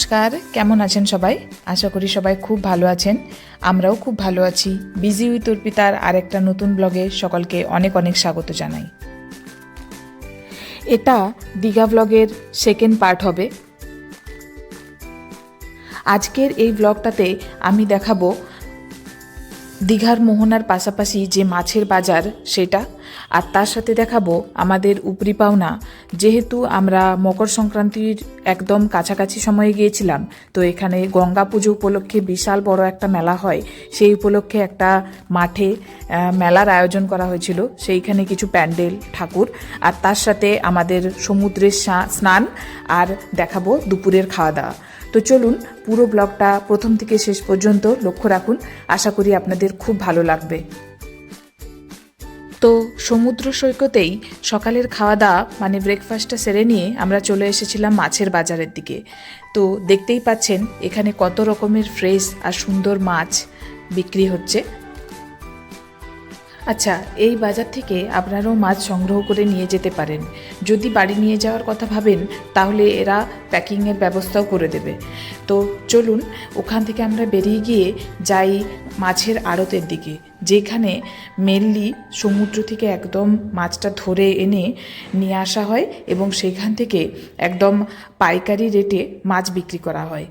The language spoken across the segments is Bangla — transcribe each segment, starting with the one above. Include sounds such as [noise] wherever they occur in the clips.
নমস্কার, কেমন আছেন সবাই? আশা করি সবাই খুব ভালো আছেন। আমরাও খুব ভালো আছি। বিজি উইথ অর্পিতার আরেকটা নতুন ব্লগে সকলকে অনেক অনেক স্বাগত জানাই। এটা দীঘা ব্লগের সেকেন্ড পার্ট হবে। আজকের এই ব্লগটাতে আমি দেখাবো দীঘার মোহনার পাশাপাশি যে মাছের বাজার, সেটা আর তার সাথে দেখাবো আমাদের উপরি পাওনা। যেহেতু আমরা মকর সংক্রান্তির একদম কাছাকাছি সময়ে গিয়েছিলাম, তো এখানে গঙ্গা পুজো উপলক্ষে বিশাল বড় একটা মেলা হয়। সেই উপলক্ষে একটা মাঠে মেলার আয়োজন করা হয়েছিল। সেইখানে কিছু প্যান্ডেল, ঠাকুর আর তার সাথে আমাদের সমুদ্রের স্নান আর দেখাবো দুপুরের খাওয়া দাওয়া তো চলুন, পুরো ব্লগটা প্রথম থেকে শেষ পর্যন্ত লক্ষ্য রাখুন। আশা করি আপনাদের খুব ভালো লাগবে। তো সমুদ্র সৈকতেই সকালের খাওয়া দাওয়া মানে ব্রেকফাস্টটা সেরে নিয়ে আমরা চলে এসেছিলাম মাছের বাজারের দিকে। তো দেখতেই পাচ্ছেন, এখানে কত রকমের ফ্রেশ আর সুন্দর মাছ বিক্রি হচ্ছে। আচ্ছা এই বাজার থেকে আপনারাও মাছ সংগ্রহ করে নিয়ে যেতে পারেন। যদি বাড়ি নিয়ে যাওয়ার কথা ভাবেন, তাহলে এরা প্যাকিংয়ের ব্যবস্থাও করে দেবে। তো চলুন, ওখান থেকে আমরা বেরিয়ে গিয়ে যাই মাছের আড়তের দিকে, যেখানে মেনলি সমুদ্র থেকে একদম মাছটা ধরে এনে নিয়ে আসা হয় এবং সেখান থেকে একদম পাইকারি রেটে মাছ বিক্রি করা হয়।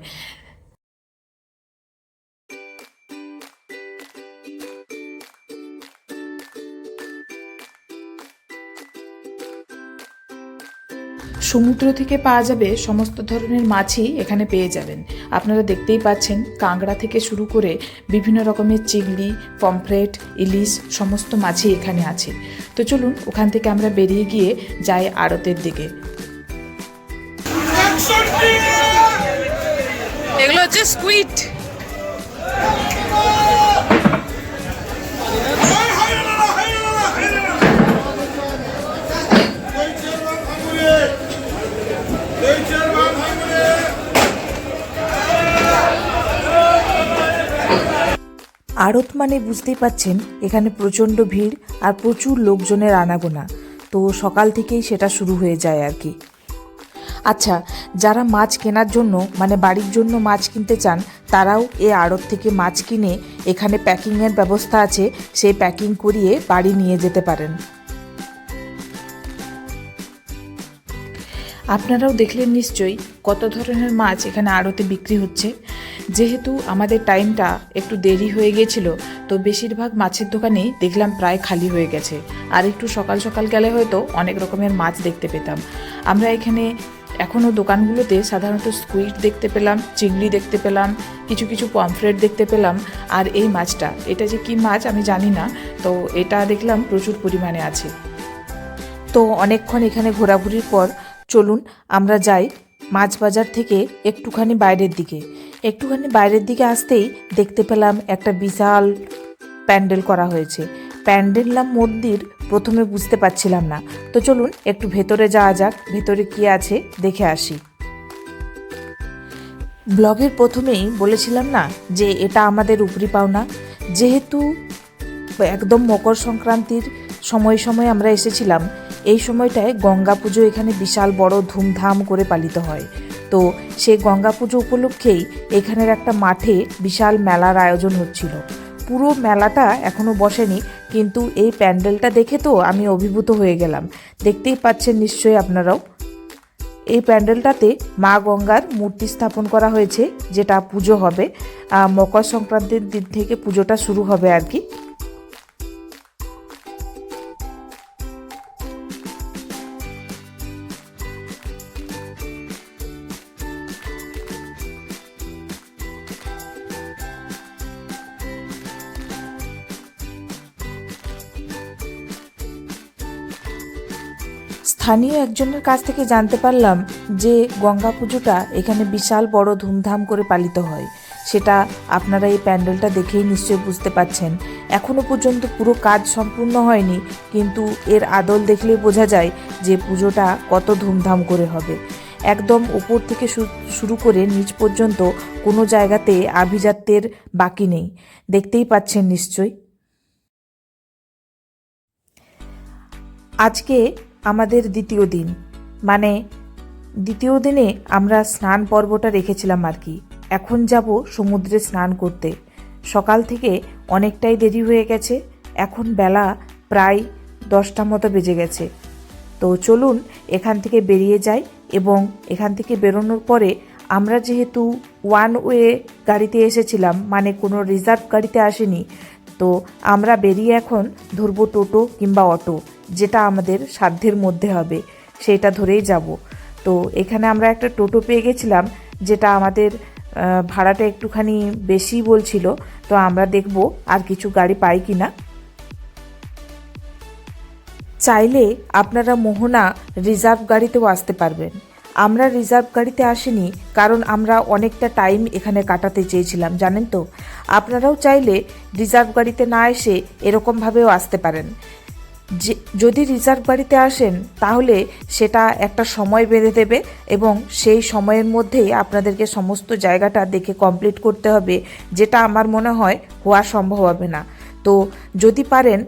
সমুদ্র থেকে পাওয়া যাবে সমস্ত ধরনের মাছই এখানে পেয়ে যাবেন আপনারা দেখতেই পাচ্ছেন কাঁকড়া থেকে শুরু করে বিভিন্ন রকমের চিংড়ি পমফ্রেট ইলিশ সমস্ত মাছই এখানে আছে তো চলুন ওখান থেকে আমরা বেরিয়ে গিয়ে যাই আড়তের দিকে এগুলো হচ্ছে স্কুইড আড়ত মানে বুঝতেই পাচ্ছেন, এখানে প্রচণ্ড ভিড় আর প্রচুর লোকজনের আনাগোনা। তো সকাল থেকেই সেটা শুরু হয়ে যায় আর কি। আচ্ছা যারা মাছ কেনার জন্য মানে বাড়ির জন্য মাছ কিনতে চান, তারাও এ আড়ত থেকে মাছ কিনে এখানে প্যাকিংয়ের ব্যবস্থা আছে, সেই প্যাকিং করিয়ে বাড়ি নিয়ে যেতে পারেন। আপনারাও দেখলেন নিশ্চয়ই কত ধরনের মাছ এখানে আড়তে বিক্রি হচ্ছে। যেহেতু আমাদের টাইমটা একটু দেরি হয়ে গিয়েছিল তো বেশিরভাগ মাছের দোকানেই দেখলাম প্রায় খালি হয়ে গেছে। আর একটু সকাল সকাল গেলে হয়তো অনেক রকমের মাছ দেখতে পেতাম। আমরা এখানে এখনও দোকানগুলোতে সাধারণত স্কুইড দেখতে পেলাম, চিংড়ি দেখতে পেলাম, কিছু কিছু পমফ্রেট দেখতে পেলাম। আর এই মাছটা, এটা যে কি মাছ আমি জানি না, তো এটা দেখলাম প্রচুর পরিমাণে আছে। তো অনেকক্ষণ এখানে ঘোরাঘুরির পর চলুন আমরা যাই মাছ বাজার থেকে একটুখানি বাইরের দিকে। একটুখানি বাইরের দিকে আসতেই দেখতে পেলাম একটা বিশাল প্যান্ডেল করা হয়েছে। প্যান্ডেল নাম মন্দির প্রথমে বুঝতে পারছিলাম না। তো চলুন একটু ভেতরে যাওয়া যাক, ভেতরে কি আছে দেখে আসি। ব্লগের প্রথমেই বলেছিলাম না যে এটা আমাদের উপরি পাওনা। যেহেতু একদম মকর সংক্রান্তির সময় সময় আমরা এসেছিলাম এই সময়টায় গঙ্গা পুজো এখানে বিশাল বড় ধুমধাম করে পালিত হয়। তো সেই গঙ্গা পুজো উপলক্ষেই এখানের একটা মাঠে বিশাল মেলার আয়োজন হচ্ছিল। পুরো মেলাটা এখনও বসেনি, কিন্তু এই প্যান্ডেলটা দেখে তো আমি অভিভূত হয়ে গেলাম। দেখতেই পাচ্ছেন নিশ্চয়ই আপনারাও। এই প্যান্ডেলটাতে মা গঙ্গার মূর্তি স্থাপন করা হয়েছে, যেটা পুজো হবে। মকর সংক্রান্তির দিন থেকে পুজোটা শুরু হবে আর কি। স্থানীয় একজনের কাছ থেকে জানতে পারলাম যে গঙ্গা পুজোটা এখানে বিশাল বড় ধুমধাম করে পালিত হয়। সেটা আপনারা এই প্যান্ডেলটা দেখেই নিশ্চয়ই বুঝতে পাচ্ছেন এখনও পর্যন্ত পুরো কাজ সম্পূর্ণ হয়নি, কিন্তু এর আদল দেখলেই বোঝা যায় যে পুজোটা কত ধুমধাম করে হবে। একদম ওপর থেকে শুরু করে নিচ পর্যন্ত কোনো জায়গাতে আভিজাত্যের বাকি নেই। দেখতেই পাচ্ছেন নিশ্চয়ই। আজকে আমাদের দ্বিতীয় দিন। মানে দ্বিতীয় দিনে আমরা স্নান পর্বটা রেখেছিলাম আর কি। এখন যাব সমুদ্রে স্নান করতে। সকাল থেকে অনেকটাই দেরি হয়ে গেছে। এখন বেলা প্রায় দশটা মতো বেজে গেছে। তো চলুন এখান থেকে বেরিয়ে যাই এবং এখান থেকে বেরোনোর পরে আমরা যেহেতু ওয়ান ওয়ে গাড়িতে এসেছিলাম মানে কোনো রিজার্ভ গাড়িতে আসেনি, তো আমরা বেরিয়ে এখন ধরবো টোটো কিংবা অটো। যেটা আমাদের সাধ্যের মধ্যে হবে, সেটা ধরেই যাব। তো এখানে আমরা একটা টোটো পেয়ে গেছিলাম, যেটা আমাদের ভাড়াটা একটুখানি বেশি বলছিল, তো আমরা দেখব আর কিছু গাড়ি পাই কি না চাইলে আপনারা মোহনা রিজার্ভ গাড়িতেও আসতে পারবেন। আমরা রিজার্ভ গাড়িতে আসিনি, কারণ আমরা অনেকটা টাইম এখানে কাটাতে চেয়েছিলাম, জানেন তো? আপনারাও চাইলে রিজার্ভ গাড়িতে না এসে এরকমভাবেও আসতে পারেন। যে, যদি রিজার্ভ গাড়িতে আসেন, তাহলে সেটা একটা সময় বেঁধে দেবে এবং সেই সময়ের মধ্যেই আপনাদেরকে সমস্ত জায়গাটা দেখে কমপ্লিট করতে হবে, যেটা আমার মনে হয় হওয়া সম্ভব হবে না। তো যদি পারেন,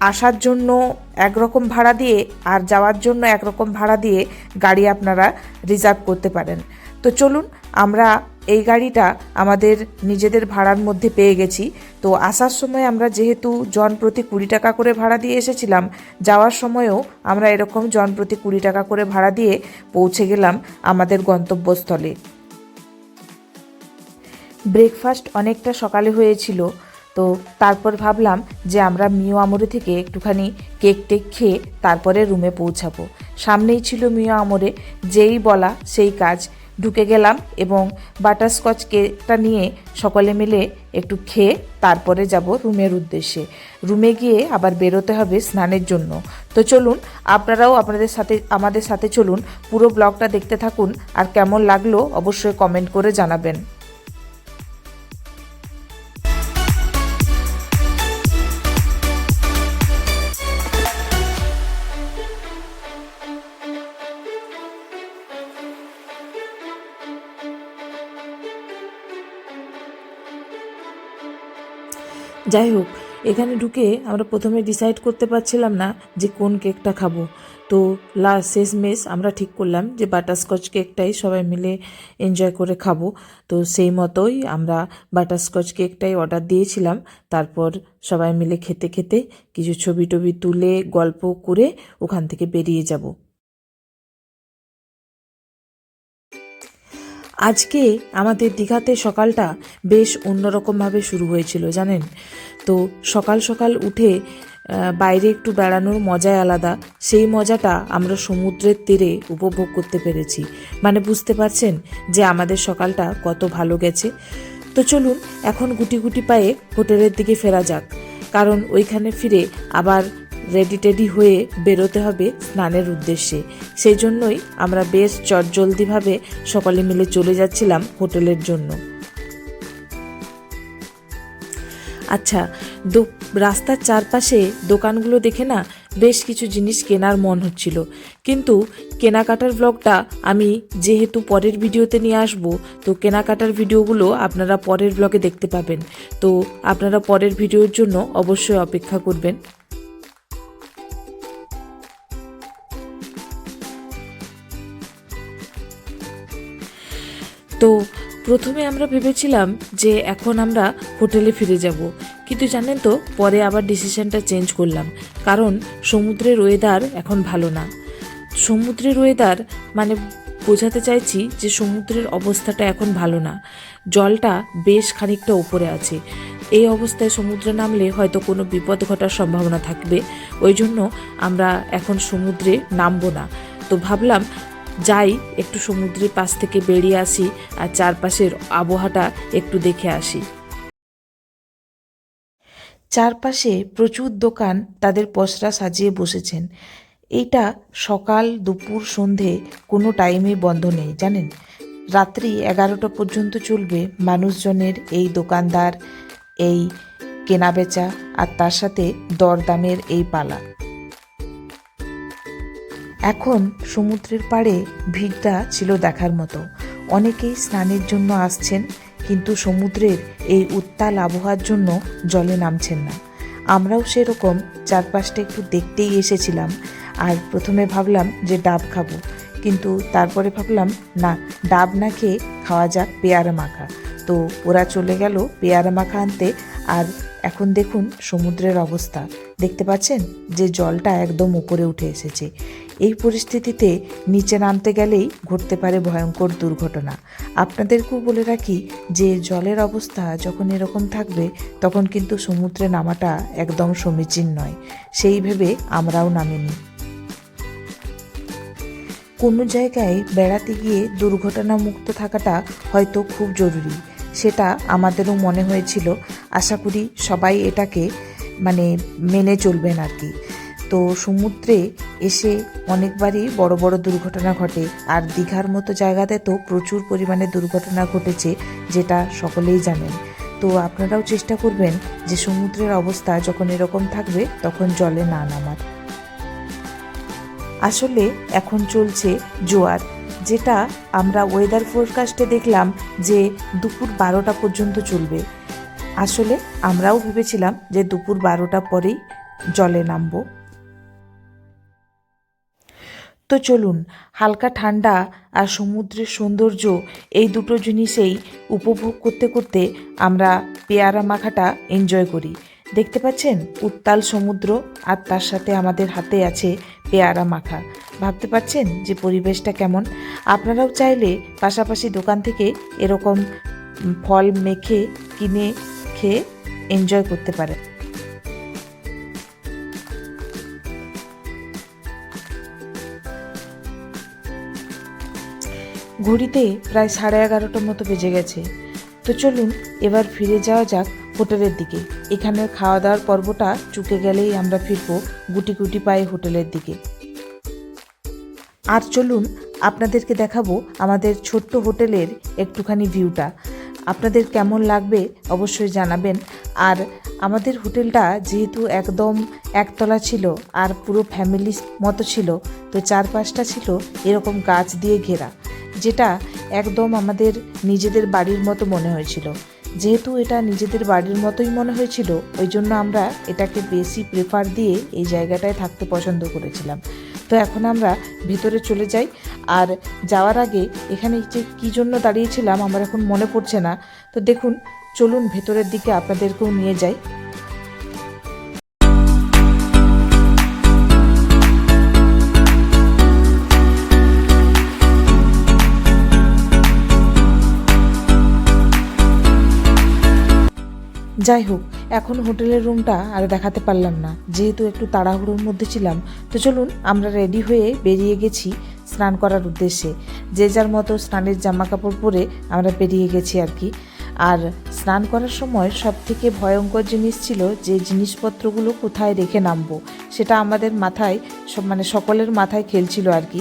আসার জন্য একরকম ভাড়া দিয়ে আর যাওয়ার জন্য একরকম ভাড়া দিয়ে গাড়ি আপনারা রিজার্ভ করতে পারেন। তো চলুন, আমরা এই গাড়িটা আমাদের নিজেদের ভাড়ার মধ্যে পেয়ে গেছি। তো আসার সময় আমরা যেহেতু জন প্রতি কুড়ি টাকা করে ভাড়া দিয়ে এসেছিলাম, যাওয়ার সময়ও আমরা এরকম জন প্রতি কুড়ি টাকা করে ভাড়া দিয়ে পৌঁছে গেলাম আমাদের গন্তব্যস্থলে। ব্রেকফাস্ট অনেকটা সকালে হয়েছিল, তো তারপর ভাবলাম যে আমরা মিও আমরে থেকে একটুখানি কেক টেক খেয়ে তারপরে রুমে পৌঁছাবো। সামনেই ছিল মিও আমরে, যেই বলা সেই কাজ। ঢুকে গেলাম এবং বাটারস্কচ কেকটা নিয়ে সকলে মিলে একটু খেয়ে তারপরে যাব রুমের উদ্দেশ্যে। রুমে গিয়ে আবার বেরোতে হবে স্নানের জন্য। তো চলুন, আপনারাও আপনাদের সাথে, আমাদের সাথে চলুন। পুরো ব্লগটা দেখতে থাকুন আর কেমন লাগল অবশ্যই কমেন্ট করে জানাবেন। যাই হোক, এখানে ঢুকে আমরা প্রথমে ডিসাইড করতে পারছিলাম না যে কোন কেকটা খাব। তো লাস্ট শেষমেশ আমরা ঠিক করলাম যে বাটারস্কচ কেকটাই সবাই মিলে এনজয় করে খাব। তো সেই মতোই আমরা বাটারস্কচ কেকটাই অর্ডার দিয়েছিলাম। তারপর সবাই মিলে খেতে খেতে কিছু ছবি টবি তুলে গল্প করে ওখান থেকে বেরিয়ে যাব। আজকে আমাদের দীঘাতে সকালটা বেশ অন্যরকমভাবে শুরু হয়েছিল, জানেন? তো সকাল সকাল উঠে বাইরে একটু বেড়ানোর মজাই আলাদা। সেই মজাটা আমরা সমুদ্রের তীরে উপভোগ করতে পেরেছি। মানে বুঝতে পারছেন যে আমাদের সকালটা কত ভালো গেছে? তো চলুন, এখন গুটি গুটি পায়ে হোটেলের দিকে ফেরা যাক। কারণ ওইখানে ফিরে আবার রেডি টেডি হয়ে বেরোতে হবে স্নানের উদ্দেশ্যে। সেই জন্যই আমরা বেশ চটজলদিভাবে সকলে মিলে চলে যাচ্ছিলাম হোটেলের জন্য। আচ্ছা রাস্তার চারপাশে দোকানগুলো দেখে না বেশ কিছু জিনিস কেনার মন হচ্ছিল। কিন্তু কেনাকাটার ব্লগটা আমি যেহেতু পরের ভিডিওতে নিয়ে আসব, তো কেনাকাটার ভিডিওগুলো আপনারা পরের ব্লগে দেখতে পাবেন। তো আপনারা পরের ভিডিওর জন্য অবশ্যই অপেক্ষা করবেন। তো প্রথমে আমরা ভেবেছিলাম যে এখন আমরা হোটেলে ফিরে যাব। কিন্তু জানেন তো, পরে আবার ডিসিশনটা চেঞ্জ করলাম। কারণ সমুদ্রের ওয়েদার এখন ভালো না। সমুদ্রের ওয়েদার মানে বোঝাতে চাইছি যে সমুদ্রের অবস্থাটা এখন ভালো না। জলটা বেশ খানিকটা উপরে আছে। এই অবস্থায় সমুদ্রে নামলে হয়তো কোনো বিপদ ঘটার সম্ভাবনা থাকবে। ওই জন্য আমরা এখন সমুদ্রে নামবো না। তো ভাবলাম যাই, একটু সমুদ্রের পাশ থেকে বেরিয়ে আসি আর চারপাশের আবহাওয়াটা একটু দেখে আসি। চারপাশে প্রচুর দোকান তাদের পসরা সাজিয়ে বসেছেন। এইটা সকাল দুপুর সন্ধে কোনো টাইমে বন্ধ নেই, জানেন? রাত্রি এগারোটা পর্যন্ত চলবে মানুষজনের এই দোকানদার, এই কেনাবেচা আর তার সাথে দরদামের এই পালা। এখন সমুদ্রের পাড়ে ভিড়টা ছিল দেখার মতো। অনেকেই স্নানের জন্য আসছেন, কিন্তু সমুদ্রের এই উত্তাল আবহাওয়ার জন্য জলে নামছেন না। আমরাও সেরকম চারপাশটা একটু দেখতেই এসেছিলাম, আর প্রথমে ভাবলাম যে ডাব খাব, কিন্তু তারপরে ভাবলাম, না, ডাব না খেয়ে খাওয়া যাক পেয়ারা মাখা। তো ওরা চলে গেল পেয়ারা মাখা আনতে, আর এখন দেখুন সমুদ্রের অবস্থা। দেখতে পাচ্ছেন যে জলটা একদম উপরে উঠে এসেছে। এই পরিস্থিতিতে নিচে নামতে গেলেই ঘটতে পারে ভয়ঙ্কর দুর্ঘটনা। আপনাদেরকেও বলে রাখি যে জলের অবস্থা যখন এরকম থাকবে, তখন কিন্তু সমুদ্রে নামাটা একদম সমীচীন নয়। সেই ভেবে আমরাও নামিনি। কোনো জায়গায় বেড়াতে গিয়ে দুর্ঘটনা মুক্ত থাকাটা হয়তো খুব জরুরি। সেটা আমাদেরও মনে হয়েছিল। আশা করি সবাই এটাকে মানে মেনে চলবেন আর কি। তো সমুদ্রে এসে অনেকবারই বড় বড় দুর্ঘটনা ঘটে। আর দীঘার মতো জায়গাতে তো প্রচুর পরিমাণে দুর্ঘটনা ঘটেছে, যেটা সকলেই জানেন। তো আপনারাও চেষ্টা করবেন যে সমুদ্রের অবস্থা যখন এরকম থাকবে, তখন জলে না নামার। আসলে এখন চলছে জোয়ার, যেটা আমরা ওয়েদার ফোরকাস্টে দেখলাম যে দুপুর বারোটা পর্যন্ত চলবে। আসলে আমরাও ভেবেছিলাম যে দুপুর বারোটা পরেই জলে নামবো। তো চলুন, হালকা ঠান্ডা আর সমুদ্রের সৌন্দর্য এই দুটো জিনিসেই উপভোগ করতে করতে আমরা পেয়ারা মাখাটা এনজয় করি। দেখতে পাচ্ছেন? উত্তাল সমুদ্র আর তার সাথে আমাদের হাতে আছে পেয়ারা মাখা। ভাবতে পারছেন যে পরিবেশটা কেমন? আপনারাও চাইলে পাশাপাশি দোকান থেকে এরকম ফল মেখে, কিনে, খেয়ে এনজয় করতে পারেন। ঘড়িতে প্রায় সাড়ে এগারোটার মতো বেজে গেছে। তো চলুন এবার ফিরে যাওয়া যাক হোটেলের দিকে। এখানের খাওয়া দাওয়ার পর্বটা চুকে গেলেই আমরা ফিরবো গুটি গুটি পায়ে হোটেলের দিকে। আর চলুন আপনাদেরকে দেখাবো আমাদের ছোট্ট হোটেলের একটুখানি ভিউটা। আপনাদের কেমন লাগবে অবশ্যই জানাবেন। আর আমাদের হোটেলটা যেহেতু একদম একতলা ছিল আর পুরো ফ্যামিলি মতো ছিল, তো চারপাশটা ছিল এরকম গাছ দিয়ে ঘেরা। যেটা একদম আমাদের নিজেদের বাড়ির মতো মনে হয়েছিল। যেহেতু এটা নিজেদের বাড়ির মতোই মনে হয়েছিল, ওই জন্য আমরা এটাকে বেশি প্রেফার দিয়ে এই জায়গাটায় থাকতে পছন্দ করেছিলাম। তো এখন আমরা ভিতরে চলে যাই। আর যাওয়ার আগে এখানে যে কী জন্য দাঁড়িয়েছিলাম আমার এখন মনে পড়ছে না। তো দেখুন, চলুন ভেতরের দিকে আপনাদেরকেও নিয়ে যাই। যাই হোক এখন হোটেলের রুমটা আর দেখাতে পারলাম না। যেহেতু একটু তাড়াহুড়োর মধ্যে ছিলাম, তো চলুন আমরা রেডি হয়ে বেরিয়ে গেছি স্নান করার উদ্দেশ্যে। যে যার মতো স্নানের জামা কাপড় পরে আমরা বেরিয়ে গেছি আর কি। আর স্নান করার সময় সব থেকে ভয়ঙ্কর জিনিস ছিল যে জিনিসপত্রগুলো কোথায় রেখে নামবো, সেটা আমাদের মাথায়, সব মানে সকলের মাথায় খেলছিল আর কি,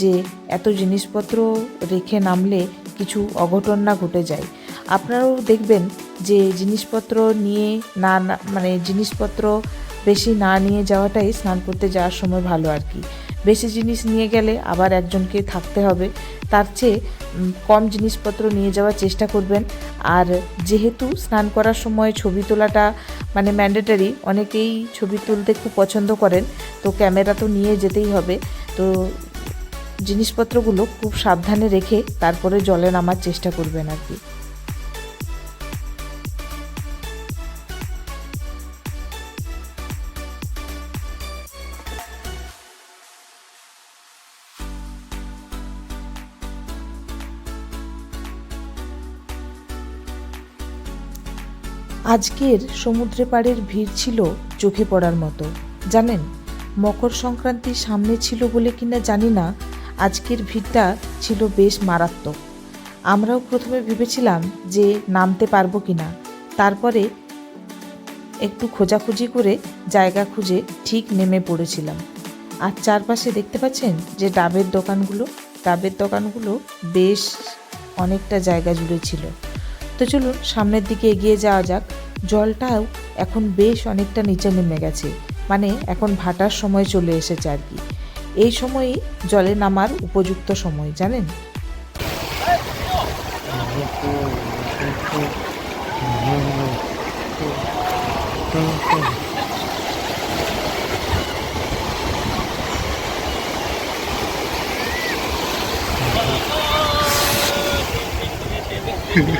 যে এত জিনিসপত্র রেখে নামলে কিছু অঘটন না ঘটে যায়। আপনারাও দেখবেন যে জিনিসপত্র নিয়ে না মানে জিনিসপত্র বেশি না নিয়ে যাওয়াটাই স্নান করতে যাওয়ার সময় ভালো আর কি। বেশি জিনিস নিয়ে গেলে আবার একজনকে থাকতে হবে। তার চেয়ে কম জিনিসপত্র নিয়ে যাওয়ার চেষ্টা করবেন। আর যেহেতু স্নান করার সময় ছবি তোলাটা মানে ম্যান্ডেটারি অনেকেই ছবি তুলতে খুব পছন্দ করেন। তো ক্যামেরা তো নিয়ে যেতেই হবে। তো জিনিসপত্রগুলো খুব সাবধানে রেখে তারপরে জলে নামার চেষ্টা করবেন আর কি। আজকের সমুদ্রে পাড়ের ভিড় ছিল চোখে পড়ার মতো। জানেন, মকর সংক্রান্তির সামনে ছিল বলে কিনা জানি না, আজকের ভিড়টা ছিল বেশ মারাত্মক। আমরাও প্রথমে ভেবেছিলাম যে নামতে পারব কিনা। তারপরে একটু খোঁজাখুঁজি করে জায়গা খুঁজে ঠিক নেমে পড়েছিলাম। আর চারপাশে দেখতে পাচ্ছেন যে ডাবের দোকানগুলো ডাবের দোকানগুলো বেশ অনেকটা জায়গা জুড়ে ছিল। তো চলুন সামনের দিকে এগিয়ে যাওয়া যাক। জলটাও এখন বেশ অনেকটা নিচে নেমে গেছে। মানে এখন ভাটার সময় চলে এসেছে আর কি। এই সময়ই জলে নামার উপযুক্ত সময়, জানেন?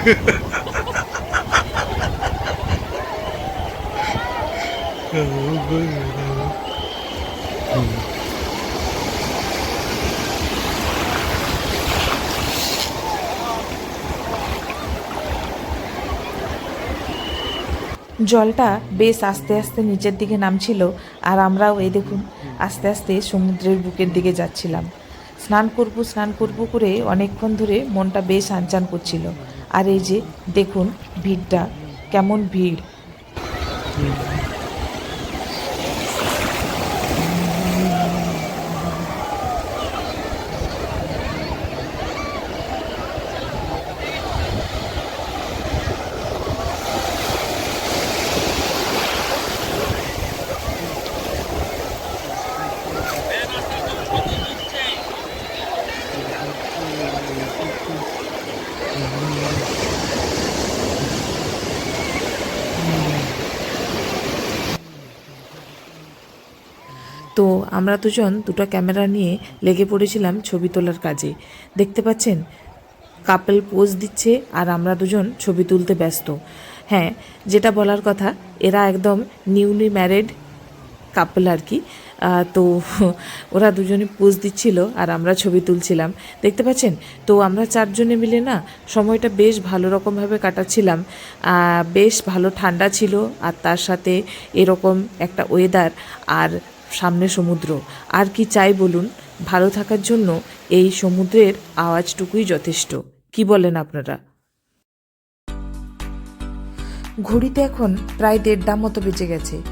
Ha ha ha. জলটা বেশ আস্তে আস্তে নিচের দিকে নামছিল, আর আমরাও এই দেখুন, আস্তে আস্তে সমুদ্রের বুকের দিকে যাচ্ছিলাম। স্নান করব স্নান করব করে অনেকক্ষণ ধরে মনটা বেশ আনচান করছিল। আর এই যে দেখুন, ভিড়টা, কেমন ভিড়। তো আমরা দুজন দুটো ক্যামেরা নিয়ে লেগে পড়েছিলাম ছবি তোলার কাজে। দেখতে পাচ্ছেন? কাপেল পোজ দিচ্ছে আর আমরা দুজন ছবি তুলতে ব্যস্ত। হ্যাঁ যেটা বলার কথা, এরা একদম নিউলি ম্যারেড কাপল আর কি। তো [laughs] ওরা দুজনে পোজ দিচ্ছিল আর আমরা ছবি তুলছিলাম। দেখতে পাচ্ছেন? তো আমরা চারজনে মিলে না সময়টা বেশ ভালো রকমভাবে কাটাচ্ছিলাম। বেশ ভালো ঠান্ডা ছিল আর তার সাথে এরকম একটা ওয়েদার আর সামনে সমুদ্র। আর কি চাই বলুন? ভালো থাকার জন্য এই সমুদ্রের আওয়াজটুকুই যথেষ্ট। কি বলেন আপনারা? ঘড়িতে এখন প্রায় দেড়টা মতো বেজে গেছে।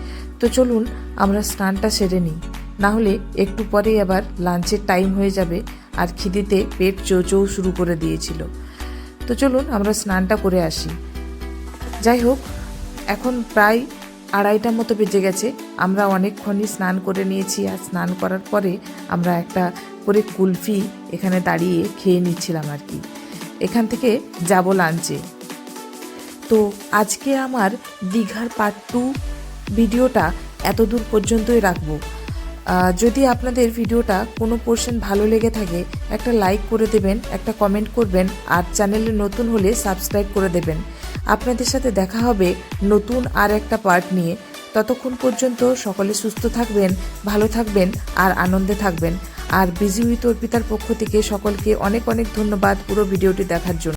তো চলুন, আমরা স্নানটা সেরে নিই। না হলে একটু পরেই আবার লাঞ্চের টাইম হয়ে যাবে আর খিদিতে পেট চৌচৌ শুরু করে দিয়েছিল। তো চলুন, আমরা স্নানটা করে আসি। যাই হোক, এখন প্রায় আড়াইটা মতো বেজে গেছে। আমরা অনেকক্ষণই স্নান করে নিয়েছি আর স্নান করার পরে আমরা একটা করে কুলফি এখানে দাঁড়িয়ে খেয়ে নিচ্ছিলাম আর কি। এখান থেকে যাব লাঞ্চে। তো আজকে আমার দীঘার পার্ট টু ভিডিওটা এত দূর পর্যন্তই রাখব। যদি আপনাদের ভিডিওটা কোনো পোর্শন ভালো লেগে থাকে, একটা লাইক করে দেবেন, একটা কমেন্ট করবেন, আর চ্যানেলে নতুন হলে সাবস্ক্রাইব করে দেবেন। আপনাদের সাথে দেখা হবে নতুন আর একটা পার্ট নিয়ে। ততক্ষণ পর্যন্ত সকলে সুস্থ থাকবেন, ভালো থাকবেন আর আনন্দে থাকবেন। আর বিজি উইথ অর্পিতার পক্ষ থেকে সকলকে অনেক অনেক ধন্যবাদ পুরো ভিডিওটি দেখার জন্য।